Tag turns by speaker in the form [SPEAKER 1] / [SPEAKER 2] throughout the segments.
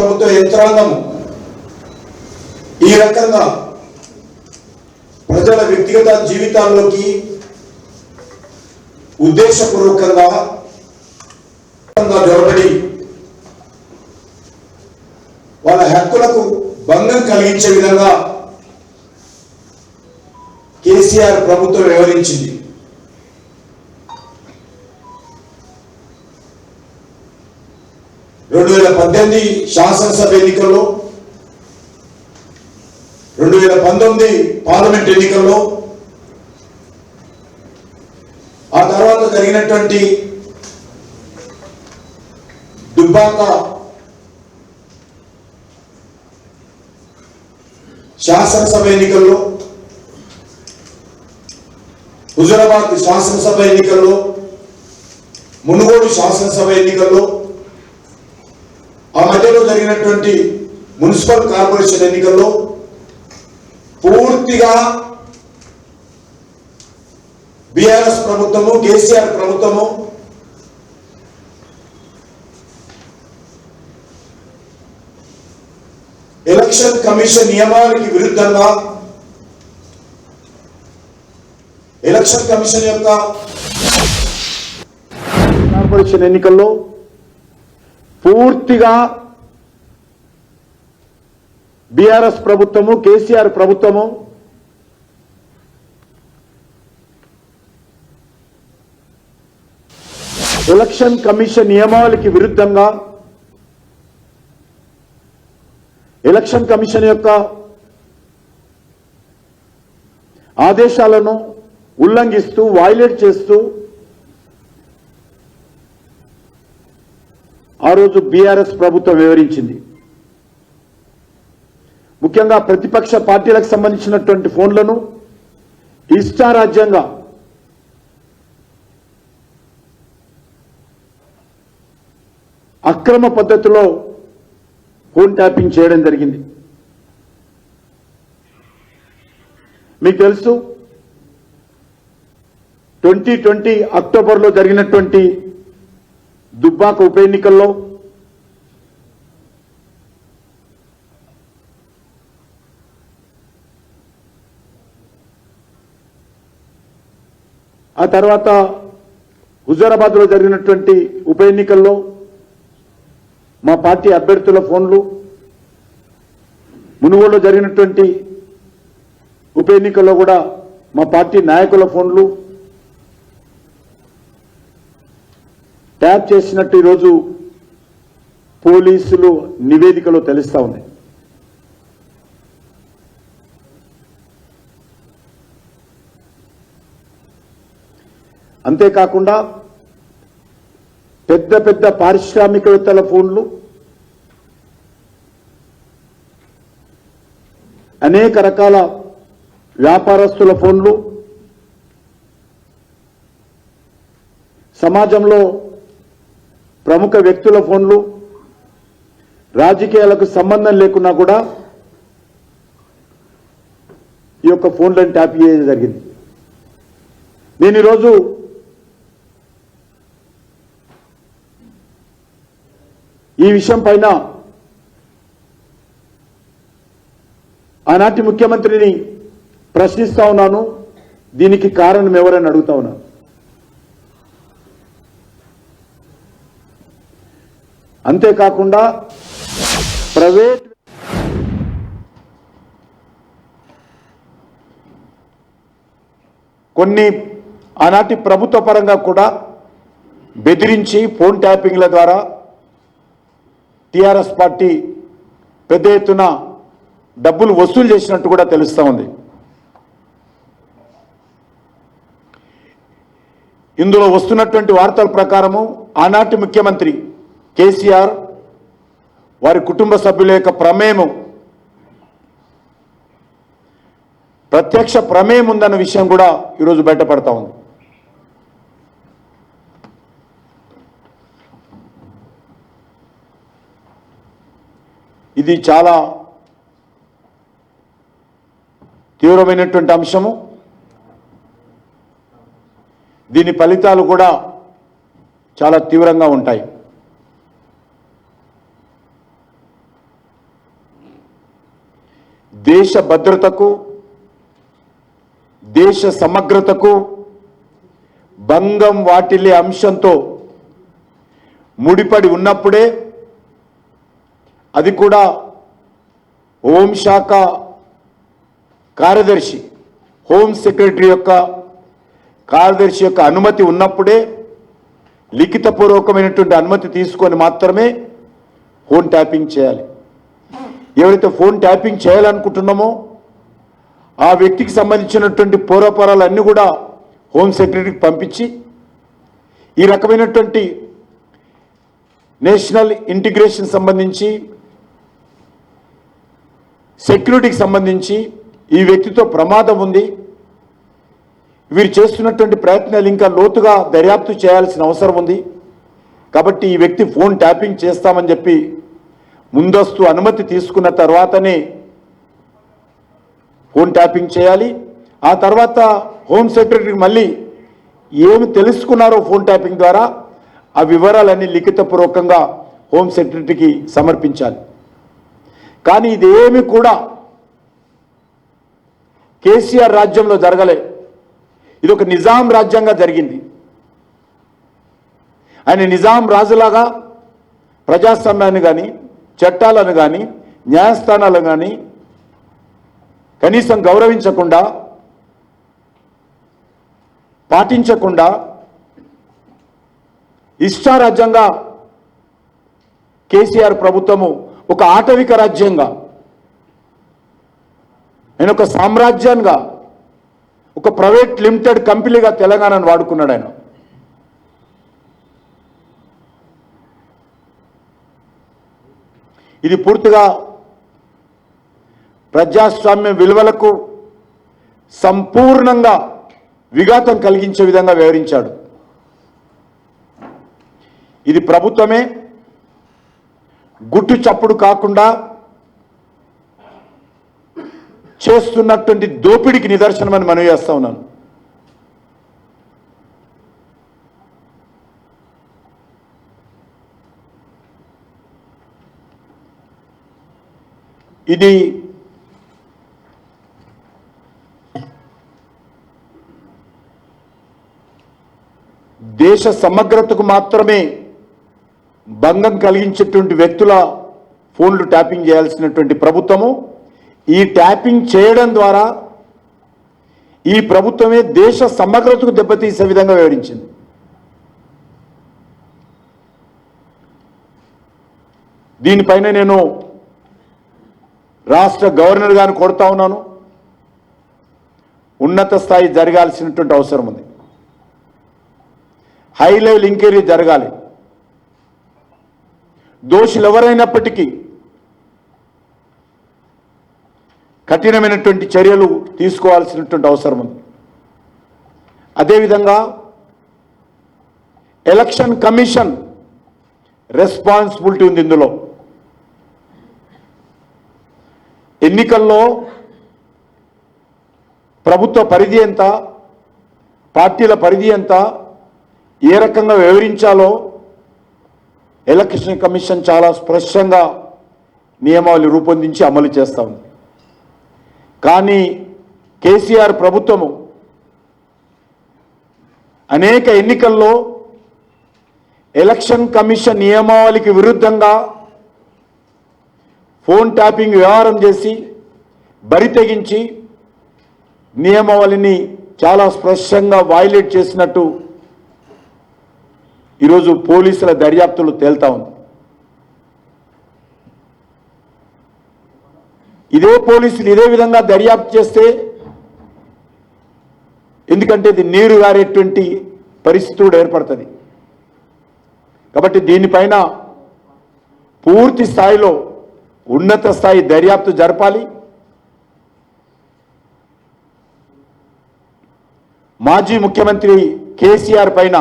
[SPEAKER 1] ప్రభుత్వ యంత్రాంగము. ఈ రకంగా ప్రజల వ్యక్తిగత జీవితాల్లోకి ఉద్దేశపూర్వకంగా జొరబడి వాళ్ళ హక్కులకు భంగం కలిగించే విధంగా కేసీఆర్ ప్రభుత్వం వ్యవహరించింది. పద్దెనిమిది శాసనసభ ఎన్నికల్లో రెండు వేల పంతొమ్మిది పార్లమెంట్ ఎన్నికల్లో ఆ తర్వాత జరిగినటువంటి దుబ్బాక శాసనసభ ఎన్నికల్లో హుజరాబాద్ శాసనసభ ఎన్నికల్లో మునుగోడు శాసనసభ ఎన్నికల్లో మధ్యలో జరిగినటువంటి మున్సిపల్ కార్పొరేషన్ ఎన్నికల్లో పూర్తిగా బీఆర్ఎస్ ప్రభుత్వము కేసీఆర్ ప్రభుత్వము ఎలక్షన్ కమిషన్ నియమానికి విరుద్ధంగా ఎలక్షన్ కమిషన్ యొక్క కార్పొరేషన్ ఎన్నికల్లో పూర్తిగా బీఆర్ఎస్ ప్రభుత్వము కేసీఆర్ ప్రభుత్వము ఎలక్షన్ కమిషన్ నియమావళికి విరుద్ధంగా ఎలక్షన్ కమిషన్ యొక్క ఆదేశాలను ఉల్లంఘిస్తూ వైలేట్ చేస్తూ ఆ రోజు బీఆర్ఎస్ ప్రభుత్వం వివరించింది. ముఖ్యంగా ప్రతిపక్ష పార్టీలకు సంబంధించినటువంటి ఫోన్లను ఇష్టారాజ్యంగా అక్రమ పద్ధతిలో ఫోన్ ట్యాపింగ్ చేయడం జరిగింది. మీకు తెలుసు ట్వంటీ ట్వంటీ అక్టోబర్లో జరిగినటువంటి దుబ్బాక ఉప ఎన్నికల్లో ఆ తర్వాత హుజారాబాద్లో జరిగినటువంటి ఉప ఎన్నికల్లో మా పార్టీ అభ్యర్థుల ఫోన్లు మునుగోడులో జరిగినటువంటి ఉప ఎన్నికల్లో కూడా మా పార్టీ నాయకుల ఫోన్లు ట్యాప్ చేసినట్టు ఈరోజు పోలీసులు నివేదికలో తెలుస్తా ఉంది అంతేకాకుండా పెద్ద పెద్ద పారిశ్రామికవేత్తల ఫోన్లు అనేక రకాల వ్యాపారస్తుల ఫోన్లు సమాజంలో ప్రముఖ వ్యక్తుల ఫోన్లు రాజకీయాలకు సంబంధం లేకున్నా కూడా ఈ యొక్క ఫోన్లను ట్యాప్ చేయడం జరిగింది. నేను ఈరోజు ఈ విషయం పైన ఆనాటి ముఖ్యమంత్రిని ప్రశ్నిస్తా ఉన్నాను. దీనికి కారణం ఎవరని అడుగుతా ఉన్నాను అంతేకాకుండా ప్రైవేట్ కొన్ని ఆనాటి ప్రభుత్వ పరంగా కూడా బెదిరించి ఫోన్ ట్యాపింగ్ల ద్వారా టిఆర్ఎస్ పార్టీ పెద్ద ఎత్తున డబ్బులు వసూలు చేసినట్టు కూడా తెలుస్తూ ఉంది. ఇందులో వస్తున్నటువంటి వార్తల ప్రకారము ఆనాటి ముఖ్యమంత్రి కేసీఆర్ వారి కుటుంబ సభ్యుల యొక్క ప్రమేయము ప్రత్యక్ష ప్రమేయం ఉందన్న విషయం కూడా ఈరోజు బయటపడతా ఉంది. ఇది చాలా తీవ్రమైనటువంటి అంశము. దీని ఫలితాలు కూడా చాలా తీవ్రంగా ఉంటాయి. దేశ భద్రతకు దేశ సమగ్రతకు భంగం వాటిల్లే అంశంతో ముడిపడి ఉన్నప్పుడే అది కూడా హోంశాఖ కార్యదర్శి హోమ్ సెక్రటరీ యొక్క కార్యదర్శి యొక్క అనుమతి ఉన్నప్పుడే లిఖితపూర్వకమైనటువంటి అనుమతి తీసుకొని మాత్రమే ఫోన్ ట్యాపింగ్ చేయాలి. ఎవరైతే ఫోన్ ట్యాపింగ్ చేయాలనుకుంటున్నామో ఆ వ్యక్తికి సంబంధించినటువంటి పూర్వపరాలన్నీ కూడా హోమ్ సెక్రటరీకి పంపించి ఈ రకమైనటువంటి నేషనల్ ఇంటిగ్రేషన్ సంబంధించి సెక్యూరిటీకి సంబంధించి ఈ వ్యక్తితో ప్రమాదం ఉంది. వీరు చేస్తున్నటువంటి ప్రయత్నాలు ఇంకా లోతుగా దర్యాప్తు చేయాల్సిన అవసరం ఉంది. కాబట్టి ఈ వ్యక్తి ఫోన్ ట్యాపింగ్ చేస్తామని చెప్పి ముందస్తు అనుమతి తీసుకున్న తర్వాతనే ఫోన్ ట్యాపింగ్ చేయాలి. ఆ తర్వాత హోమ్ సెక్రటరీకి మళ్ళీ ఏమి తెలుసుకున్నారో ఫోన్ ట్యాపింగ్ ద్వారా ఆ వివరాలన్నీ లిఖితపూర్వకంగా హోమ్ సెక్రటరీకి సమర్పించాలి. కానీ ఇదేమి కూడా కేసీఆర్ రాజ్యంలో జరగలే. ఇది ఒక నిజాం రాజ్యంగా జరిగింది. ఆయన నిజాం రాజులాగా ప్రజాస్వామ్యాన్ని కానీ చట్టాలను కానీ న్యాయస్థానాలను కానీ కనీసం గౌరవించకుండా పాటించకుండా ఇష్టారాజ్యంగా కేసీఆర్ ప్రభుత్వము ఒక ఆటవిక రాజ్యంగా నేను ఒక సామ్రాజ్యంగా ఒక ప్రైవేట్ లిమిటెడ్ కంపెనీగా తెలంగాణను వాడుకున్నాడు ఆయన. ఇది పూర్తిగా ప్రజాస్వామ్య విలువలకు సంపూర్ణంగా విఘాతం కలిగించే విధంగా వివరించాడు ఇది ప్రభుత్వమే గుట్టు చప్పుడు కాకుండా చేస్తున్నటువంటి దోపిడికి నిదర్శనమని మనవి చేస్తా ఉన్నాను. ఇది దేశ సమగ్రతకు మాత్రమే భంగం కలిగించేటువంటి వ్యక్తుల ఫోన్లు ట్యాపింగ్ చేయాల్సినటువంటి ప్రభుత్వము. ఈ ట్యాపింగ్ చేయడం ద్వారా ఈ ప్రభుత్వమే దేశ సమగ్రతకు దెబ్బతీసే విధంగా వివరించింది దీనిపైన నేను రాష్ట్ర గవర్నర్ గారిని కొడతా ఉన్నాను. ఉన్నత స్థాయి జరగాల్సినటువంటి అవసరం ఉంది. హై లెవెల్ ఎంక్వైరీ జరగాలి. దోషులు ఎవరైనప్పటికీ కఠినమైనటువంటి చర్యలు తీసుకోవాల్సినటువంటి అవసరం ఉంది. అదేవిధంగా ఎలక్షన్ కమిషన్ రెస్పాన్సిబిలిటీ ఉంది ఇందులో. ఎన్నికల్లో ప్రభుత్వ పరిధి ఎంత పార్టీల పరిధి ఎంత ఏ రకంగా వివరించాలో ఎలక్షన్ కమిషన్ చాలా స్పష్టంగా నియమావళి రూపొందించి అమలు చేస్తూ ఉంది. కానీ కేసీఆర్ ప్రభుత్వము అనేక ఎన్నికల్లో ఎలక్షన్ కమిషన్ నియమావళికి విరుద్ధంగా ఫోన్ ట్యాపింగ్ వ్యవహారం చేసి బరి తెగించి నియమావళిని చాలా స్పష్టంగా వైలేట్ చేసినట్టు ఈరోజు పోలీసుల దర్యాప్తులు తేల్తా ఉంది. ఇదే పోలీసులు ఇదే విధంగా దర్యాప్తు చేస్తే ఎందుకంటే ఇది నీరు గారేటువంటి పరిస్థితి కూడా ఏర్పడుతుంది. కాబట్టి దీనిపైన పూర్తి స్థాయిలో ఉన్నత స్థాయి దర్యాప్తు జరపాలి. మాజీ ముఖ్యమంత్రి కేసీఆర్ పైన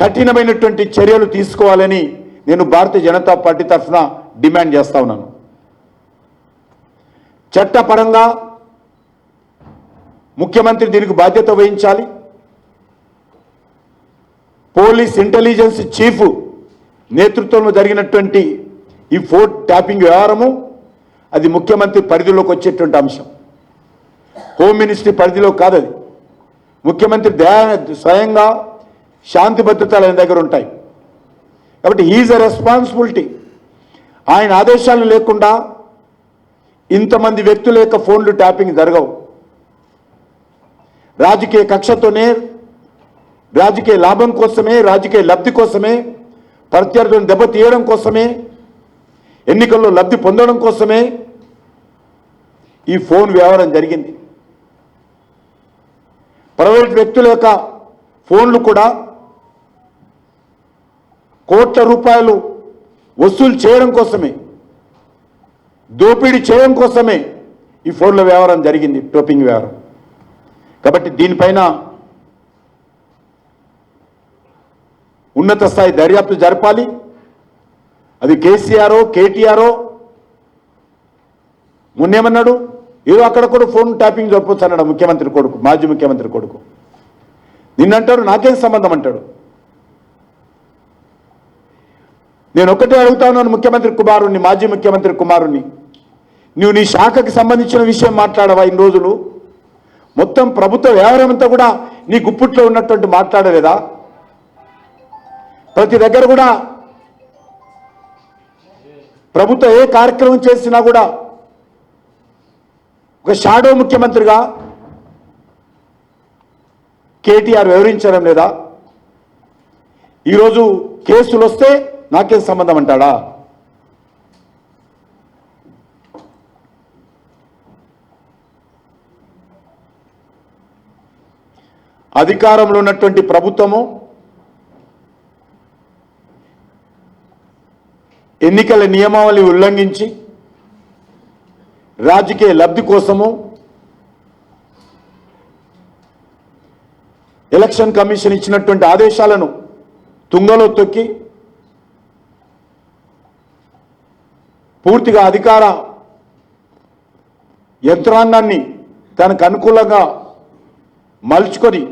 [SPEAKER 1] కఠినమైనటువంటి చర్యలు తీసుకోవాలని నేను భారతీయ జనతా పార్టీ తరఫున డిమాండ్ చేస్తా ఉన్నాను. చట్టపరంగా ముఖ్యమంత్రి దీనికి బాధ్యత వహించాలి. పోలీస్ ఇంటెలిజెన్స్ చీఫ్ నేతృత్వంలో జరిగినటువంటి ఈ ఫోర్ట్ ట్యాపింగ్ వ్యవహారము అది ముఖ్యమంత్రి పరిధిలోకి వచ్చేటువంటి అంశం. హోమ్ మినిస్ట్రీ పరిధిలో కాదు అది ముఖ్యమంత్రి దయా స్వయంగా శాంతి భద్రతలు ఆయన దగ్గర ఉంటాయి. కాబట్టి ఈజ్ అ రెస్పాన్సిబిలిటీ. ఆయన ఆదేశాలు లేకుండా ఇంతమంది వ్యక్తుల యొక్క ఫోన్లు ట్యాపింగ్ జరగవు. రాజకీయ కక్షతోనే రాజకీయ లాభం కోసమే రాజకీయ లబ్ధి కోసమే ప్రత్యర్థులను దెబ్బతీయడం కోసమే ఎన్నికల్లో లబ్ధి పొందడం కోసమే ఈ ఫోన్ వ్యవహారం జరిగింది. ప్రైవేట్ వ్యక్తుల యొక్క ఫోన్లు కూడా కోట్ల రూపాయలు వసూలు చేయడం కోసమే దోపిడీ చేయడం కోసమే ఈ ఫోన్ల వ్యవహారం జరిగింది టోపింగ్ వ్యవహారం. కాబట్టి దీనిపైన ఉన్నత స్థాయి దర్యాప్తు జరపాలి. అది కేసీఆరో కేటీఆరో మొన్నేమన్నాడు? ఏదో అక్కడ కూడా ఫోన్ ట్యాపింగ్ జరపొచ్చు అన్నాడు ముఖ్యమంత్రి కొడుకు మాజీ ముఖ్యమంత్రి కొడుకు. నిన్నంటాడు నాకేం సంబంధం అంటాడు? నేను ఒకటే అడుగుతా ఉన్నాను ముఖ్యమంత్రి కుమారుణ్ణి మాజీ ముఖ్యమంత్రి కుమారుణ్ణి. నువ్వు నీ శాఖకి సంబంధించిన విషయం మాట్లాడవా ఇన్ని రోజులు? మొత్తం ప్రభుత్వ వ్యవహారం అంతా కూడా నీ గుప్పుట్లో ఉన్నటువంటి మాట్లాడలేదా? ప్రతి దగ్గర కూడా ప్రభుత్వం ఏ కార్యక్రమం చేసినా కూడా ఒక షాడో ముఖ్యమంత్రిగా కేటీఆర్ వివరించడం లేదా? ఈరోజు కేసులు వస్తే నాకేం సంబంధం అంటాడా? అధికారంలో ఉన్నటువంటి ప్రభుత్వము ఎన్నికల నియమావళి ఉల్లంఘించి రాజకీయ లబ్ధి కోసము ఎలక్షన్ కమిషన్ ఇచ్చినటువంటి ఆదేశాలను తుంగలో తొక్కి పూర్తిగా అధికార యంత్రాంగాన్ని తనకు అనుకూలంగా మలుచుకొని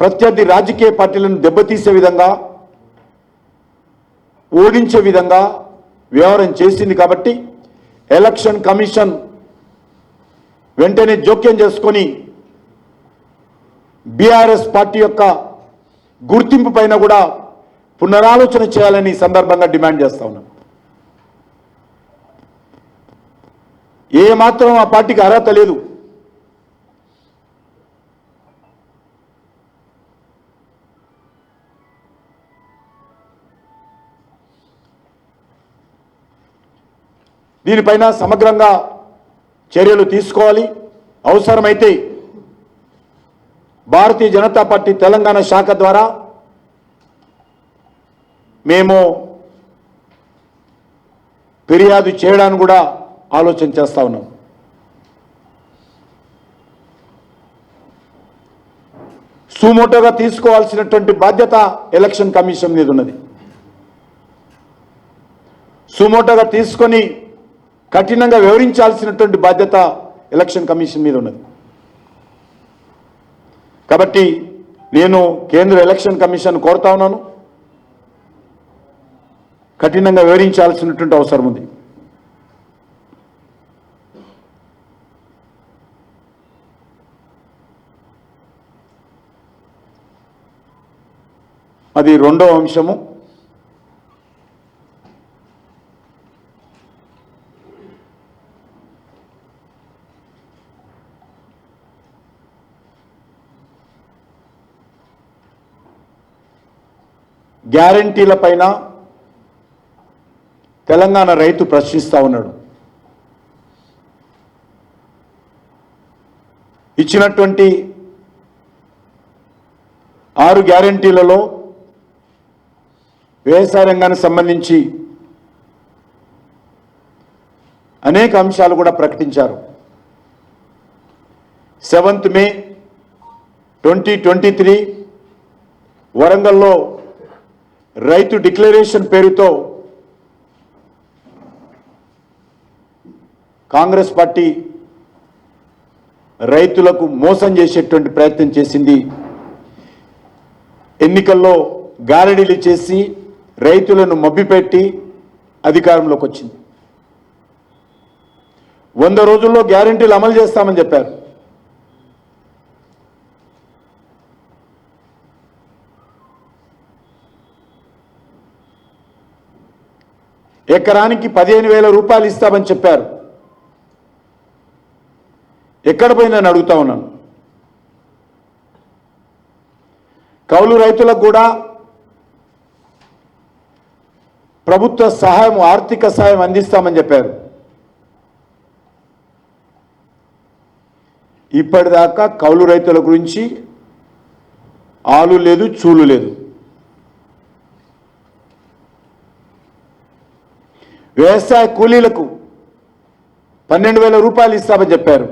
[SPEAKER 1] ప్రత్యర్థి రాజకీయ పార్టీలను దెబ్బతీసే విధంగా ఓడించే విధంగా వ్యవహారం చేసింది కాబట్టి ఎలక్షన్ కమిషన్ వెంటనే జోక్యం చేసుకొని బీఆర్ఎస్ పార్టీ యొక్క గుర్తింపు పైన కూడా పునరాలోచన చేయాలని సందర్భంగా డిమాండ్ చేస్తా ఉన్నాం. ఏ మాత్రం ఆ పార్టీకి అర్హత లేదు. దీనిపైన సమగ్రంగా చర్యలు తీసుకోవాలి. అవసరమైతే భారతీయ జనతా పార్టీ తెలంగాణ శాఖ ద్వారా మేము ఫిర్యాదు చేయడానికి కూడా ఆలోచన చేస్తా ఉన్నాం. సుమోటోగా తీసుకోవాల్సినటువంటి బాధ్యత ఎలక్షన్ కమిషన్ మీద ఉన్నది. సుమోటోగా తీసుకొని కఠినంగా వివరించాల్సినటువంటి బాధ్యత ఎలక్షన్ కమిషన్ మీద ఉన్నది. కాబట్టి నేను కేంద్ర ఎలక్షన్ కమిషన్ కోరుతా ఉన్నాను. కఠినంగా వివరించాల్సినటువంటి అవసరం ఉంది. అది రెండవ అంశము. గ్యారంటీల పైన తెలంగాణ రైతు ప్రశ్నిస్తూ ఉన్నాడు. ఇచ్చినటువంటి ఆరు గ్యారంటీలలో వ్యవసాయ రంగానికి సంబంధించి అనేక అంశాలు కూడా ప్రకటించారు. Seventh May twenty twenty three వరంగల్లో రైతు డిక్లరేషన్ పేరుతో కాంగ్రెస్ పార్టీ రైతులకు మోసం చేసేటువంటి ప్రయత్నం చేసింది. ఎన్నికల్లో గారడీలు చేసి రైతులను మబ్బిపెట్టి అధికారంలోకి వచ్చింది. వంద రోజుల్లో గ్యారెంటీలు అమలు చేస్తామని చెప్పారు. ఎకరానికి పదిహేను వేల రూపాయలు ఇస్తామని చెప్పారు. ఎక్కడ పోయిందని అడుగుతా ఉన్నాను. కౌలు రైతులకు కూడా ప్రభుత్వ సహాయం ఆర్థిక సహాయం అందిస్తామని చెప్పారు. ఇప్పటిదాకా కౌలు రైతుల గురించి ఆలు లేదు చూలు లేదు. వ్యవసాయ కూలీలకు పన్నెండు వేల రూపాయలు ఇస్తామని చెప్పారు.